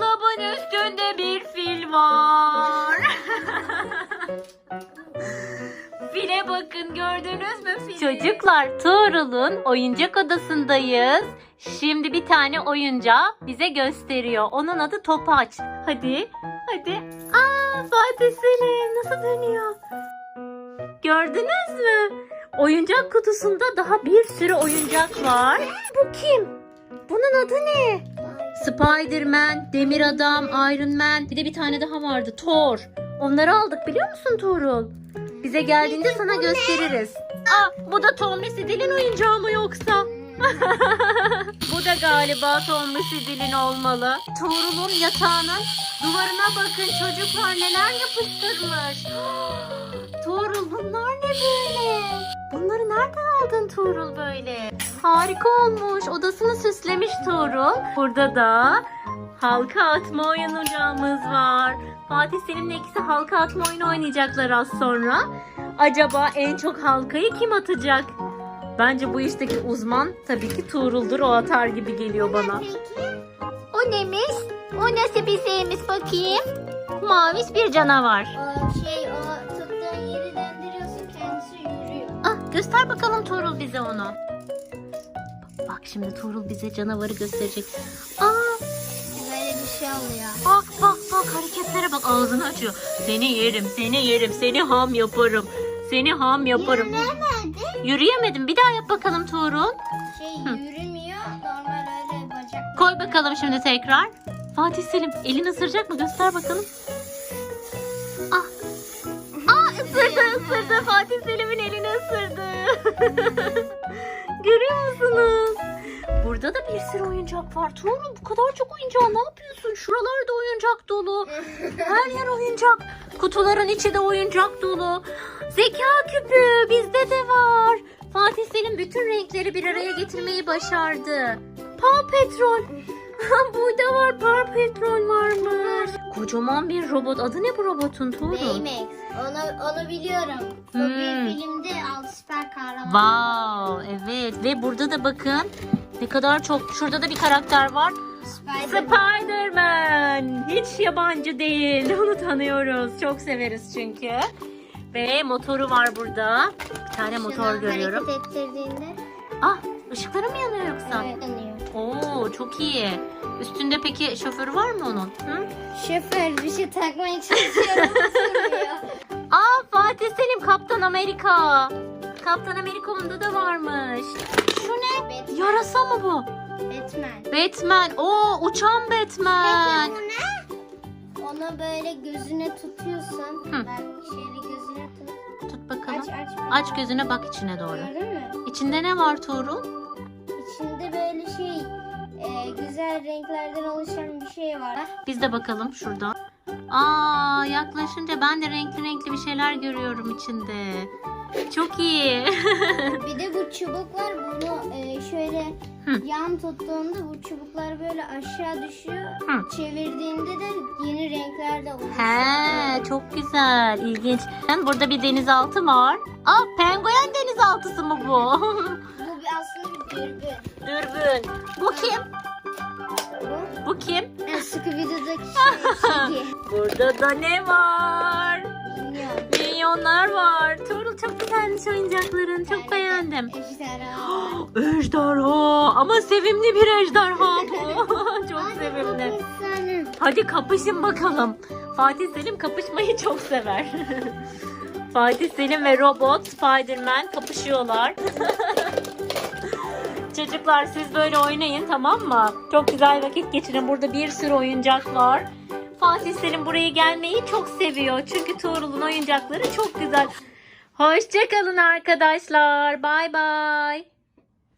Dolabın üstünde bir fil var. File bakın gördünüz mü fili? Çocuklar Tuğrul'un oyuncak odasındayız. Şimdi bir tane oyuncağı bize gösteriyor. Onun adı Topaç. Hadi, hadi. Aa Fatih Selim nasıl dönüyor? Gördünüz mü? Oyuncak kutusunda daha bir sürü oyuncak var. Bu kim? Bunun adı ne? Spider-Man, Demir Adam, Iron Man. Bir de bir tane daha vardı. Thor. Onları aldık biliyor musun Tuğrul? Bize geldiğinde sana gösteririz. Aa, bu da Tommy Sidil'in oyuncağı mı yoksa? bu da galiba Tommy Sidil'in olmalı. Tuğrul'un yatağının duvarına bakın çocuklar neler yapıştırmış. Tuğrul bunlar ne böyle? Bunları nereden aldın Tuğrul böyle? Harika olmuş. Odasını süslemiş Tuğrul. Burada da halka atma oyuncağımız var. Fatih Selim'le ikisi halka atma oyunu oynayacaklar az sonra. Acaba en çok halkayı kim atacak? Bence bu işteki uzman tabii ki Tuğrul'dur. O atar gibi geliyor bana. O neymiş? O nasıl bir şeymiş bakayım? Mavis bir canavar. O şey o tuttuğun yeri döndürüyorsun kendisi yürüyor. Ah göster bakalım Tuğrul bize onu. Bak, şimdi Tuğrul bize canavarı gösterecek. Aa Böyle bir şey oluyor. bak bak bak hareketlere bak ağzını açıyor. Seni yerim seni yerim seni ham yaparım. Seni ham yaparım. Yürünemedi. Yürüyemedim bir daha yap bakalım Tuğrul. Şey yürümüyor. Normal öyle bacak. Koy bakalım şimdi tekrar. Fatih Selim elini ısıracak mı göster bakalım. Ah. Aa ısırdı ısırdı. Fatih Selim'in elini ısırdı. Burada da bir sürü oyuncak var. Tuğrul bu kadar çok oyuncak ne yapıyorsun? Şuralarda oyuncak dolu. Her yer oyuncak. Kutuların içi de oyuncak dolu. Zeka küpü bizde de var. Fatih Selim bütün renkleri bir araya getirmeyi başardı. Paw Patrol. Burada var Paw Patrol varmış. Kocaman bir robot. Adı ne bu robotun Tuğrul? Baymax. Onu, onu biliyorum. Bu Hmm. bir filmde alt süper kahraman. Wow, evet ve burada da bakın ne kadar çok. Şurada da bir karakter var. Spider. Spider-Man. Hiç yabancı değil. Onu tanıyoruz. Çok severiz çünkü. Ve motoru var burada. Bir tane motor Şunu görüyorum. Hareket ettirdiğinde Ah, ışıkları mı yanıyor yoksa? evet, yanıyor. Oo, çok iyi. Üstünde peki şoförü var mı onun? Hı? Şoför bir şey takmaya çalışıyorum. Aa, Fatih Selim Kaptan Amerika. Kaptan Amerika onda da varmış. Şu ne? Batman. Yarasa mı bu? Batman. Batman. Oo, uçan Batman. Peki bu ne? Onu böyle gözüne tutuyorsun. Hı. Bak şöyle gözüne tut. Tut bakalım. Aç aç. Aç gözüne bak içine doğru. Gördün mü? İçinde ne var Tuğrul? İçinde böyle şey e, güzel renklerden oluşan bir şey var. Biz de bakalım şuradan. Aa yaklaşınca ben de renkli renkli bir şeyler görüyorum içinde. Çok iyi. Bir de bu çubuk var. Bunu e, şöyle Hı. yan tuttuğunda bu çubuklar böyle aşağı düşüyor. Hı. Çevirdiğinde de yeni renkler de oluşuyor. He çok güzel ilginç. Burada bir denizaltı var. Aa penguen denizaltısı mı bu? Bu bir aslında bir dürbün. Dürbün. Bu kim? Bu Bu kim? yani Scooby-Doo'daki şey Burada da ne var? Milyonlar var. Tuğrul çok güzelmiş oyuncakların. Çok beğendim. Ejderha. Ejderha ama sevimli bir ejderha bu. çok sevimli. Hadi kapışın bakalım. Fatih Selim kapışmayı çok sever. Fatih Selim ve robot Spider-Man kapışıyorlar. Çocuklar siz böyle oynayın tamam mı? Çok güzel vakit geçirin. Burada bir sürü oyuncak var. Fatih Selim buraya gelmeyi çok seviyor. Çünkü Tuğrul'un oyuncakları çok güzel. Hoşçakalın arkadaşlar. Bay bay.